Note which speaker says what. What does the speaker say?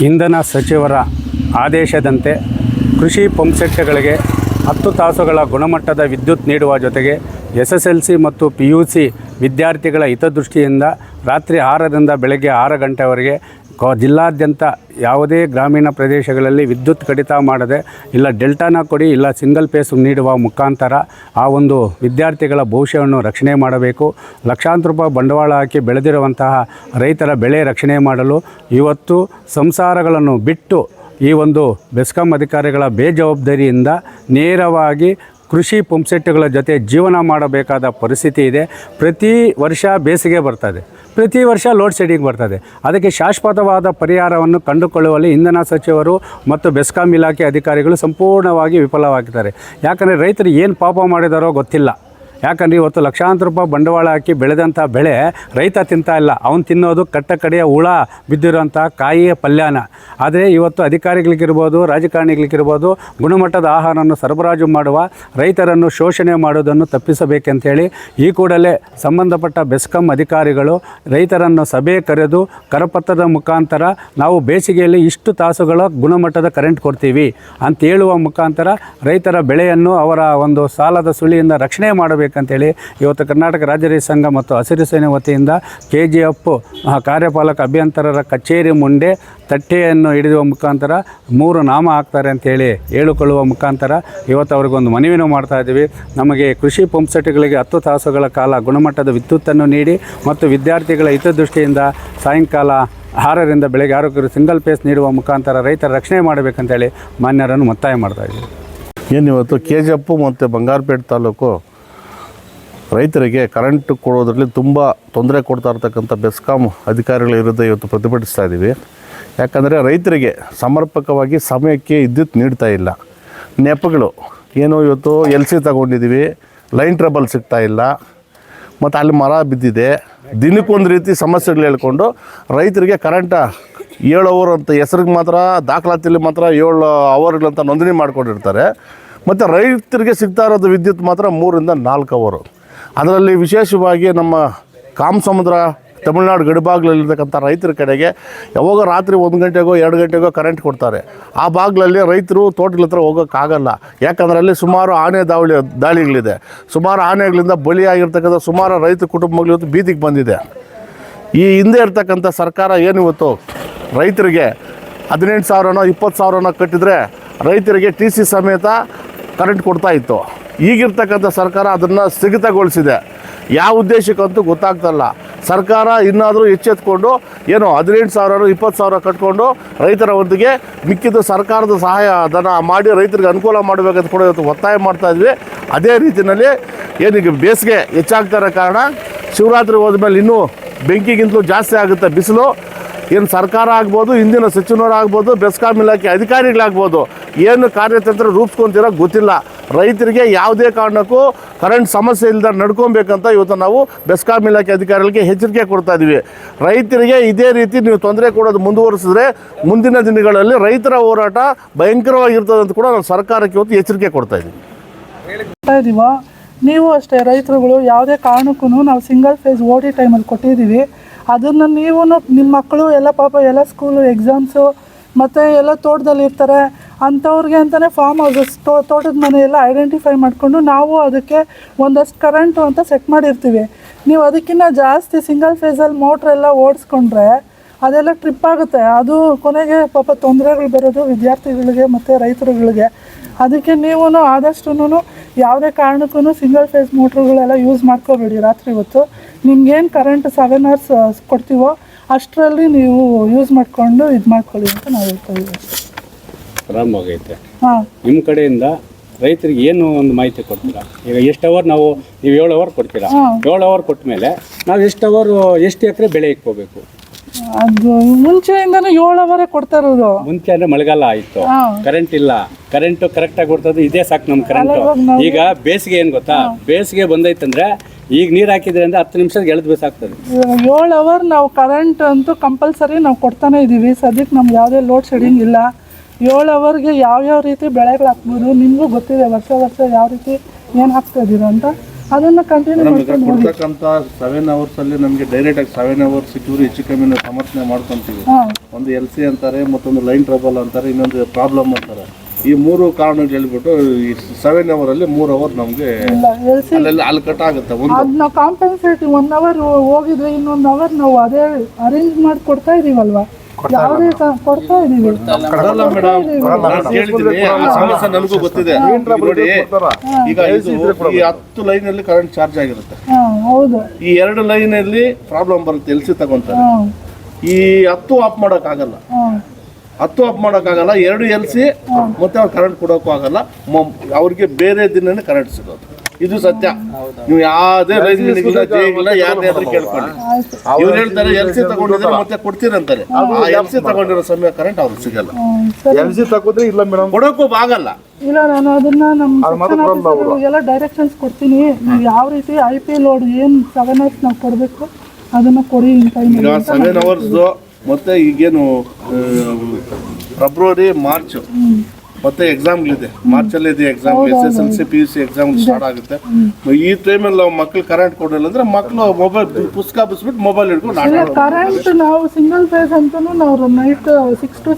Speaker 1: ಇಂಧನ ಸಚಿವರ ಆದೇಶದಂತೆ ಕೃಷಿ ಪಂಪ್ಸೆಟ್ಗಳಿಗೆ ಹತ್ತು ತಾಸುಗಳ ಗುಣಮಟ್ಟದ ವಿದ್ಯುತ್ ನೀಡುವ ಜೊತೆಗೆ ಎಸ್ ಎಸ್ ಎಲ್ ಸಿ ಮತ್ತು ಪಿ ಯು ಸಿ ವಿದ್ಯಾರ್ಥಿಗಳ ಹಿತದೃಷ್ಟಿಯಿಂದ ರಾತ್ರಿ ಆರರಿಂದ ಬೆಳಗ್ಗೆ ಆರು ಗಂಟೆವರೆಗೆ ಜಿಲ್ಲಾದ್ಯಂತ ಯಾವುದೇ ಗ್ರಾಮೀಣ ಪ್ರದೇಶಗಳಲ್ಲಿ ವಿದ್ಯುತ್ ಕಡಿತ ಮಾಡದೆ ಇಲ್ಲ ಡೆಲ್ಟಾನ ಕೊಡಿ ಇಲ್ಲ ಸಿಂಗಲ್ ಪೇಸ್ ನೀಡುವ ಮುಖಾಂತರ ಆ ಒಂದು ವಿದ್ಯಾರ್ಥಿಗಳ ಭವಿಷ್ಯವನ್ನು ರಕ್ಷಣೆ ಮಾಡಬೇಕು. ಲಕ್ಷಾಂತರ ರೂಪಾಯಿ ಬಂಡವಾಳ ಹಾಕಿ ಬೆಳೆದಿರುವಂತಹ ರೈತರ ಬೆಳೆ ರಕ್ಷಣೆ ಮಾಡಲು ಇವತ್ತು ಸಂಸಾರಗಳನ್ನು ಬಿಟ್ಟು ಈ ಒಂದು ಬೆಸ್ಕಾಂ ಅಧಿಕಾರಿಗಳ ಬೇಜವಾಬ್ದಾರಿಯಿಂದ ನೇರವಾಗಿ ಕೃಷಿ ಪಂಪ್ಸೆಟ್ಗಳ ಜೊತೆ ಜೀವನ ಮಾಡಬೇಕಾದ ಪರಿಸ್ಥಿತಿ ಇದೆ. ಪ್ರತಿ ವರ್ಷ ಬೇಸಿಗೆ ಬರ್ತದೆ. ಪ್ರತಿ ವರ್ಷ ಲೋಡ್ ಶೆಡ್ಡಿಂಗ್ ಬರ್ತದೆ. ಅದಕ್ಕೆ ಶಾಶ್ವತವಾದ ಪರಿಹಾರವನ್ನು ಕಂಡುಕೊಳ್ಳುವಲ್ಲಿ ಇಂಧನ ಸಚಿವರು ಮತ್ತು ಬೆಸ್ಕಾಂ ಇಲಾಖೆ ಅಧಿಕಾರಿಗಳು ಸಂಪೂರ್ಣವಾಗಿ ವಿಫಲವಾಗಿದ್ದಾರೆ. ಯಾಕಂದರೆ ರೈತರು ಏನು ಪಾಪ ಮಾಡಿದಾರೋ ಗೊತ್ತಿಲ್ಲ. ಯಾಕಂದರೆ ಇವತ್ತು ಲಕ್ಷಾಂತರ ರೂಪಾಯಿ ಬಂಡವಾಳ ಹಾಕಿ ಬೆಳೆದಂಥ ಬೆಳೆ ರೈತ ತಿಂತಾ ಇಲ್ಲ. ಅವನು ತಿನ್ನೋದು ಕಟ್ಟ ಕಡೆಯ ಹುಳ ಬಿದ್ದಿರೋಂಥ ಕಾಯಿಯ ಪಲ್ಯನ. ಆದರೆ ಇವತ್ತು ಅಧಿಕಾರಿಗಳಿಗಿರ್ಬೋದು, ರಾಜಕಾರಣಿಗಳಿಗಿರ್ಬೋದು, ಗುಣಮಟ್ಟದ ಆಹಾರವನ್ನು ಸರಬರಾಜು ಮಾಡುವ ರೈತರನ್ನು ಶೋಷಣೆ ಮಾಡೋದನ್ನು ತಪ್ಪಿಸಬೇಕಂತೇಳಿ ಈ ಕೂಡಲೇ ಸಂಬಂಧಪಟ್ಟ ಬೆಸ್ಕಾಂ ಅಧಿಕಾರಿಗಳು ರೈತರನ್ನು ಸಭೆ ಕರೆದು ಕರಪತ್ರದ ಮುಖಾಂತರ ನಾವು ಬೇಸಿಗೆಯಲ್ಲಿ ಇಷ್ಟು ತಾಸುಗಳ ಗುಣಮಟ್ಟದ ಕರೆಂಟ್ ಕೊಡ್ತೀವಿ ಅಂತ ಹೇಳುವ ಮುಖಾಂತರ ರೈತರ ಬೆಳೆಯನ್ನು ಅವರ ಒಂದು ಸಾಲದ ಸುಳಿಯಿಂದ ರಕ್ಷಣೆ ಮಾಡಬೇಕಂತೇಳಿ ಇವತ್ತು ಕರ್ನಾಟಕ ರಾಜ್ಯ ರೈತ ಸಂಘ ಮತ್ತು ಹಸಿರು ಸೇನೆ ವತಿಯಿಂದ ಕೆ ಜಿ ಎಫ್ ಕಾರ್ಯಪಾಲಕ ಅಭಿಯಂತರರ ಕಚೇರಿ ಮುಂದೆ ತಟ್ಟೆಯನ್ನು ಹಿಡಿಯುವ ಮುಖಾಂತರ ಮೂರು ನಾಮ ಹಾಕ್ತಾರೆ ಅಂತೇಳಿ ಹೇಳಿಕೊಳ್ಳುವ ಮುಖಾಂತರ ಇವತ್ತು ಅವ್ರಿಗೊಂದು ಮನವಿನೂ ಮಾಡ್ತಾ ಇದ್ದೀವಿ. ನಮಗೆ ಕೃಷಿ ಪಂಪ್ಸೆಟ್ಗಳಿಗೆ ಹತ್ತು ತಾಸುಗಳ ಕಾಲ ಗುಣಮಟ್ಟದ ವಿದ್ಯುತ್ತನ್ನು ನೀಡಿ ಮತ್ತು ವಿದ್ಯಾರ್ಥಿಗಳ ಹಿತದೃಷ್ಟಿಯಿಂದ ಸಾಯಂಕಾಲ ಆರರಿಂದ ಬೆಳಗ್ಗೆ ಆರೋಗ್ಯರು ಸಿಂಗಲ್ ಪೇಸ್ ನೀಡುವ ಮುಖಾಂತರ ರೈತರ ರಕ್ಷಣೆ ಮಾಡಬೇಕಂತೇಳಿ ಮಾನ್ಯರನ್ನು ಒತ್ತಾಯ ಮಾಡ್ತಾ ಇದ್ದೀವಿ.
Speaker 2: ಏನು ಇವತ್ತು ಕೆ ಜಿ ಎಪ್ಪು ಮತ್ತು ಬಂಗಾರಪೇಟೆ ತಾಲೂಕು ರೈತರಿಗೆ ಕರೆಂಟ್ ಕೊಡೋದ್ರಲ್ಲಿ ತುಂಬ ತೊಂದರೆ ಕೊಡ್ತಾ ಇರ್ತಕ್ಕಂಥ ಬೆಸ್ಕಾಂ ಅಧಿಕಾರಿಗಳ ವಿರುದ್ಧ ಇವತ್ತು ಪ್ರತಿಭಟಿಸ್ತಾ ಇದ್ದೀವಿ ಯಾಕಂದರೆ ರೈತರಿಗೆ ಸಮರ್ಪಕವಾಗಿ ಸಮಯಕ್ಕೆ ವಿದ್ಯುತ್ ನೀಡ್ತಾ ಇಲ್ಲ. ನೆಪಗಳು ಏನು ಇವತ್ತು ಎಲ್ ಸಿ ತಗೊಂಡಿದ್ದೀವಿ ಲೈನ್ ಟ್ರಬಲ್ ಸಿಗ್ತಾ ಇಲ್ಲ. ಮತ್ತು ಅಲ್ಲಿ ಮರ ಬಿದ್ದಿದೆ. ದಿನಕ್ಕೊಂದು ರೀತಿ ಸಮಸ್ಯೆಗಳು ಹೇಳ್ಕೊಂಡು ರೈತರಿಗೆ ಕರೆಂಟ ಏಳು ಅವರ್ ಅಂತ ಹೆಸ್ರಿಗೆ ಮಾತ್ರ ದಾಖಲಾತಿಯಲ್ಲಿ ಮಾತ್ರ ಏಳು ಅವರ್ಗಳಂತ ನೋಂದಣಿ ಮಾಡಿಕೊಂಡಿರ್ತಾರೆ. ಮತ್ತು ರೈತರಿಗೆ ಸಿಗ್ತಾ ಇರೋದು ವಿದ್ಯುತ್ ಮಾತ್ರ ಮೂರಿಂದ ನಾಲ್ಕು ಅವರು ಅದರಲ್ಲಿ ವಿಶೇಷವಾಗಿ ನಮ್ಮ ಕಾಮ್ ಸಮುದ್ರ ತಮಿಳ್ನಾಡು ಗಡಿಭಾಗದಲ್ಲಿರ್ತಕ್ಕಂಥ ರೈತರ ಕಡೆಗೆ ಯಾವಾಗ ರಾತ್ರಿ ಒಂದು ಗಂಟೆಗೋ, ಎರಡು ಗಂಟೆಗೋ ಕರೆಂಟ್ ಕೊಡ್ತಾರೆ. ಆ ಭಾಗದಲ್ಲಿ ರೈತರು ತೋಟಗಳ ಹತ್ರ ಹೋಗೋಕ್ಕಾಗಲ್ಲ. ಯಾಕಂದರೆ ಅಲ್ಲಿ ಸುಮಾರು ಆನೆ ದಾವಳಿ, ದಾಳಿಗಳಿದೆ. ಸುಮಾರು ಆನೆಗಳಿಂದ ಬಲಿಯಾಗಿರ್ತಕ್ಕಂಥ ಸುಮಾರು ರೈತ ಕುಟುಂಬಗಳು ಇವತ್ತು ಬೀದಿಗೆ ಬಂದಿದೆ. ಈ ಹಿಂದೆ ಇರ್ತಕ್ಕಂಥ ಸರ್ಕಾರ ಏನು ಇವತ್ತು ರೈತರಿಗೆ ಹದಿನೆಂಟು ಸಾವಿರನೋ, ಇಪ್ಪತ್ತು ಸಾವಿರನೋ ಕಟ್ಟಿದರೆ ರೈತರಿಗೆ ಟಿ ಸಿ ಸಮೇತ ಕರೆಂಟ್ ಕೊಡ್ತಾ ಇತ್ತು. ಈಗಿರ್ತಕ್ಕಂಥ ಸರ್ಕಾರ ಅದನ್ನು ಸ್ಥಗಿತಗೊಳಿಸಿದೆ. ಯಾವ ಉದ್ದೇಶಕ್ಕಂತೂ ಗೊತ್ತಾಗ್ತಲ್ಲ ಸರ್ಕಾರ ಇನ್ನಾದರೂ ಎಚ್ಚೆತ್ಕೊಂಡು ಏನು ಹದಿನೆಂಟು ಸಾವಿರ ಇಪ್ಪತ್ತು ಸಾವಿರ ಕಟ್ಕೊಂಡು ರೈತರ ಒಂದಿಗೆ ಮಿಕ್ಕಿದ್ದು ಸರ್ಕಾರದ ಸಹಾಯ ಧನ ಮಾಡಿ ರೈತರಿಗೆ ಅನುಕೂಲ ಮಾಡಬೇಕಂತ ಕೂಡ ಇವತ್ತು ಒತ್ತಾಯ ಮಾಡ್ತಾ ಇದ್ವಿ. ಅದೇ ರೀತಿಯಲ್ಲಿ ಏನೀಗ ಬೇಸಿಗೆ ಹೆಚ್ಚಾಗ್ತಾ ಕಾರಣ ಶಿವರಾತ್ರಿ ಹೋದ್ಮೇಲೆ ಇನ್ನೂ ಬೆಂಕಿಗಿಂತಲೂ ಜಾಸ್ತಿ ಆಗುತ್ತೆ ಬಿಸಿಲು. ಏನು ಸರ್ಕಾರ ಆಗ್ಬೋದು, ಹಿಂದಿನ ಸಚಿವರಾಗ್ಬೋದು, ಬೆಸ್ಕಾಂ ಇಲಾಖೆ ಅಧಿಕಾರಿಗಳಾಗ್ಬೋದು, ಏನು ಕಾರ್ಯತಂತ್ರ ರೂಪಿಸ್ಕೊಂತೀರೋ ಗೊತ್ತಿಲ್ಲ. ರೈತರಿಗೆ ಯಾವುದೇ ಕಾರಣಕ್ಕೂ ಕರೆಂಟ್ ಸಮಸ್ಯೆ ಇಲ್ಲದ ನಡ್ಕೊಬೇಕಂತ ಇವತ್ತು ನಾವು ಬೆಸ್ಕಾಂ ಇಲಾಖೆ ಅಧಿಕಾರಿಗಳಿಗೆ ಎಚ್ಚರಿಕೆ ಕೊಡ್ತಾ ಇದ್ದೀವಿ ರೈತರಿಗೆ ಇದೇ ರೀತಿ ನೀವು ತೊಂದರೆ ಕೊಡೋದು ಮುಂದುವರಿಸಿದ್ರೆ ಮುಂದಿನ ದಿನಗಳಲ್ಲಿ ರೈತರ ಹೋರಾಟ ಭಯಂಕರವಾಗಿರ್ತದೆ ಅಂತ ಕೂಡ ನಾವು ಸರ್ಕಾರಕ್ಕೆ ಇವತ್ತು ಎಚ್ಚರಿಕೆ ಕೊಡ್ತಾ ಇದ್ದೀವಿ
Speaker 3: ನೀವು ಅಷ್ಟೇ ರೈತರುಗಳು ಯಾವುದೇ ಕಾರಣಕ್ಕೂ ನಾವು ಸಿಂಗಲ್ ಫೇಸ್ ಓ ಟಿ ಟೈಮಲ್ಲಿ ಕೊಟ್ಟಿದ್ದೀವಿ. ಅದನ್ನು ನೀವು ನಿಮ್ಮ ಮಕ್ಕಳು, ಎಲ್ಲ ಪಾಪ ಎಲ್ಲ ಸ್ಕೂಲು ಎಕ್ಸಾಮ್ಸು ಮತ್ತು ಎಲ್ಲ ತೋಟದಲ್ಲಿ ಇರ್ತಾರೆ ಅಂಥವ್ರಿಗೆ ಅಂತಲೇ ಫಾರ್ಮ್ ಹೌಸಸ್ ತೋಟದ ಮನೆಯೆಲ್ಲ ಐಡೆಂಟಿಫೈ ಮಾಡಿಕೊಂಡು ನಾವು ಅದಕ್ಕೆ ಒಂದಷ್ಟು ಕರೆಂಟು ಅಂತ ಸೆಟ್ ಮಾಡಿರ್ತೀವಿ. ನೀವು ಅದಕ್ಕಿಂತ ಜಾಸ್ತಿ ಸಿಂಗಲ್ ಫೇಸಲ್ಲಿ ಮೋಟ್ರೆಲ್ಲ ಓಡಿಸ್ಕೊಂಡ್ರೆ ಅದೆಲ್ಲ ಟ್ರಿಪ್ ಆಗುತ್ತೆ. ಅದು ಕೊನೆಗೆ ಪಾಪ ತೊಂದರೆಗಳು ಬರೋದು ವಿದ್ಯಾರ್ಥಿಗಳಿಗೆ ಮತ್ತು ರೈತರುಗಳಿಗೆ. ಅದಕ್ಕೆ ನೀವು ಆದಷ್ಟು ಯಾವುದೇ ಕಾರಣಕ್ಕೂ ಸಿಂಗಲ್ ಫೇಸ್ ಮೋಟ್ರುಗಳೆಲ್ಲ ಯೂಸ್ ಮಾಡ್ಕೋಬೇಡಿ ರಾತ್ರಿ ಹೊತ್ತು. ನಿಮ್ಗೇನು ಕರೆಂಟ್ ಸೆವೆನ್ ಅವರ್ಸ್ ಕೊಡ್ತೀವೋ ಅಷ್ಟರಲ್ಲಿ ನೀವು ಯೂಸ್ ಮಾಡಿಕೊಂಡು ಇದು ಮಾಡ್ಕೊಳ್ಳಿ ಅಂತ ನಾವು ಹೇಳ್ತಾ ಇದ್ದೀವಿ. ನಿಮ್
Speaker 1: ನಿಮ್ಮ ಕಡೆಯಿಂದ ರೈತರಿಗೆ ಏನು ಒಂದು ಮಾಹಿತಿ ಕೊಡ್ತೀರಾ? ಈಗ ಎಷ್ಟು ಅವರ್ ನಾವು ನೀವು ಏಳು ಅವರ್ ಕೊಡ್ತೀರಾ? ಏಳು ಅವರ್ ಕೊಟ್ಟ ಮೇಲೆ ನಾವು ಎಷ್ಟು ಅವರ್ ಎಷ್ಟು ಎಕರೆ ಬೆಳೆ ಇಕ್ಕೋಬೇಕು?
Speaker 3: ಅದು ಮುಂಚೆಯಿಂದನೂ ಏಳು ಅವರೇ ಕೊಡ್ತಾ ಇರೋದು.
Speaker 1: ಮುಂಚೆ ಅಂದ್ರೆ ಮಳೆಗಾಲ ಆಯಿತು. ಕರೆಂಟ್ ಇಲ್ಲ. ಕರೆಂಟ್ ಕರೆಕ್ಟಾಗಿ ಕೊಡ್ತದೆ ಇದೇ ಸಾಕು ನಮ್ಮ ಕರೆಂಟ್ ಈಗ ಬೇಸಿಗೆ ಏನು ಗೊತ್ತಾ? ಬೇಸಿಗೆ ಬಂದೈತಂದ್ರೆ ಈಗ ನೀರು ಹಾಕಿದ್ರೆ ಅಂದ್ರೆ ಹತ್ತು ನಿಮಿಷ ಎಳೆದ್ ಬೇಸಾಗ್ತದೆ
Speaker 3: ಏಳು ಅವರ್ ನಾವು ಕರೆಂಟ್ ಅಂತೂ ಕಂಪಲ್ಸರಿ ನಾವು ಕೊಡ್ತಾನೆ ಇದೀವಿ. ಸದ್ಯಕ್ಕೆ ನಮ್ಗೆ ಯಾವುದೇ ಲೋಡ್ ಶೆಡಿಂಗ್ ಇಲ್ಲ. ಏಳು ಅವರ್ಗೆ ಯಾವ್ಯಾವ ರೀತಿ ಬೆಳೆಗಳು ಹಾಕ್ಬೋದು ನಿಮಗೂ ಗೊತ್ತಿದೆ ವರ್ಷ ವರ್ಷ ಯಾವ ರೀತಿ ಏನು ಹಾಕ್ತಾ ಇದ್ದೀರಾ ಅಂತ. ಅದನ್ನು ಕಂಟಿನ್ಯೂ ಮಾಡ್ಕೊಂಡು ಹೋಗಿ.
Speaker 2: ಕೊಡ್ತಕ್ಕಂಥ ಸೆವೆನ್ ಅವರ್ಸ್ ಅಲ್ಲಿ ನಮಗೆ ಡೈರೆಕ್ಟ್ ಆಗಿ ಸೆವೆನ್ ಅವರ್ಸ್ ಸಿಕ್ಕಿದ್ರೆ ಹೆಚ್ಚು ಕಮ್ಮಿ ಸಮರ್ಥನೆ ಮಾಡ್ಕೊಂತೀವಿ. ಒಂದು ಎಲ್ ಸಿ ಅಂತಾರೆ ಮತ್ತೊಂದು ಲೈನ್ ಟ್ರಬಲ್ ಅಂತಾರೆ ಇನ್ನೊಂದು ಪ್ರಾಬ್ಲಮ್ ಅಂತಾರೆ. ಈ ಮೂರು ಕಾರಣಗಳು ಹೇಳ್ಬಿಟ್ಟು ಈ ಸೆವೆನ್ ಅವರ್ ಅಲ್ಲಿ ಮೂರು ಅವರ್ ನಮಗೆ ಅಲ್ಲೆಲ್ಲ ಅಲ್ಲಿ ಕಟ್ ಆಗುತ್ತೆ ಒಂದು.
Speaker 3: ಅದು ನಾವು ಕಾಂಪನ್ಸೇಟ್ ಒನ್ ಅವರ್ ಹೋಗಿದ್ರೆ ಇನ್ನೊಂದು ಅವರ್ ನಾವು ಅದೇ ಅರೇಂಜ್ ಮಾಡಿ ಕೊಡ್ತಾ ಇದೀವಲ್ವಾ? ಯಾವುದೇ ಕ- ಕೊಡ್ತಾ ಇದೀವಿ
Speaker 2: ಕೊಡಲ್ಲ ಮೇಡಮ್. ನಾನು ಕೇಳಿದ್ದೀನಿ ಆ ಸಮಸ್ಯೆ ನನಗೂ ಗೊತ್ತಿದೆ. ಈಗ ನೋಡಿ ಈಗ ಇದು ಈ ಹತ್ತು ಲೈನ್ ಅಲ್ಲಿ ಕರೆಂಟ್ ಚಾರ್ಜ್ ಆಗಿರುತ್ತೆ.
Speaker 3: ಹಾಂ ಹೌದು.
Speaker 2: ಈ ಎರಡು ಲೈನ್ ಅಲ್ಲಿ ಪ್ರಾಬ್ಲಮ್ ಬರುತ್ತೆ ಎಲ್ಸಿ ತಗೊಂತಾರೆ.
Speaker 3: ಹಾಂ.
Speaker 2: ಈ ಹತ್ತು ಆಫ್ ಮಾಡಕ್ ಆಗಲ್ಲ
Speaker 3: ಹಾಂ.
Speaker 2: ಹತ್ತು ಆಫ್ ಆಗಲ್ಲ ಎರಡು ಎಲ್ಸಿ ಮತ್ತೆ ಅವ್ರು ಕರೆಂಟ್ ಕೊಡೋಕ್ಕೂ ಆಗಲ್ಲ. ಮ- ಅವ್ರಿಗೆ ಬೇರೆ ದಿನನೇ ಕರೆಂಟ್ ಸಿಗೋದು. ಇದು ಸತ್ಯ. ನೀವು ಯಾವುದೇ ರೈತರಿಗಿಲ್ಲ ಕೇಳ್ಕೊಂಡು ಕೇಳ್ಕೊಳ್ಳಿ ಇವ್ರು ಹೇಳ್ತಾರೆ ಎಲ್ ಸಿ ತಗೊಂಡಿದ್ರೆ ಮತ್ತೆ ಕೊಡ್ತೀರಂತಾರೆ. ಆ ಎಲ್ ಸಿ ತಗೊಂಡಿರೋ ಸಮಯ ಕರೆಂಟ್ ಅವ್ರಿಗೆ ಸಿಗಲ್ಲ.
Speaker 4: ಎಲ್ ಸಿ ತಗೋದ್ರೆ ಇಲ್ಲ ಮೇಡಮ್
Speaker 2: ಕೊಡೋಕ್ಕೂ ಆಗಲ್ಲ
Speaker 3: ಇಲ್ಲ ನಾನು ಅದನ್ನ ನಮ್ಮ ಎಲ್ಲ ಡೈರೆಕ್ಷನ್ಸ್ ಕೊಡ್ತೀನಿ. ನೀವು ಯಾವ ರೀತಿ ಐ ಪಿ ಲೋಡ್ ಏನು ಸೆವೆನ್ ಅವರ್ಸ್ ನಾವು ಕೊಡಬೇಕು ಅದನ್ನ ಕೊಡಿ
Speaker 2: ಈಗ ಸೆವೆನ್ ಅವರ್ಸ್ ಮತ್ತೆ ಈಗೇನು ಫೆಬ್ರವರಿ ಮಾರ್ಚ್ ಮತ್ತೆ ಎಕ್ಸಾಮ್ಗಳಿದೆ ಮಾರ್ಚ್ ಅಲ್ಲಿ ಇದೆ exam S S L C P U C exam start ಆಗುತ್ತೆ. ಈ ಟೈಮಲ್ಲಿ ನಾವು ಮಕ್ಳು ಕರೆಂಟ್ ಕೊಡಲಿಲ್ಲ ಅಂದ್ರೆ ಮಕ್ಕಳು ಮೊಬೈಲ್ ಪುಸ್ತಕ ಬಿಸ್ಬಿಟ್ಟು ಮೊಬೈಲ್ ಹಿಡ್ಕೊಂಡು ಆಟ
Speaker 3: ಕರೆಂಟ್ ನಾವು ಸಿಂಗಲ್ ಫೇಸ್ ಅಂತಲೂ ನಾವು ನೈಟ್ ಸಿಕ್ಸ್ ಟು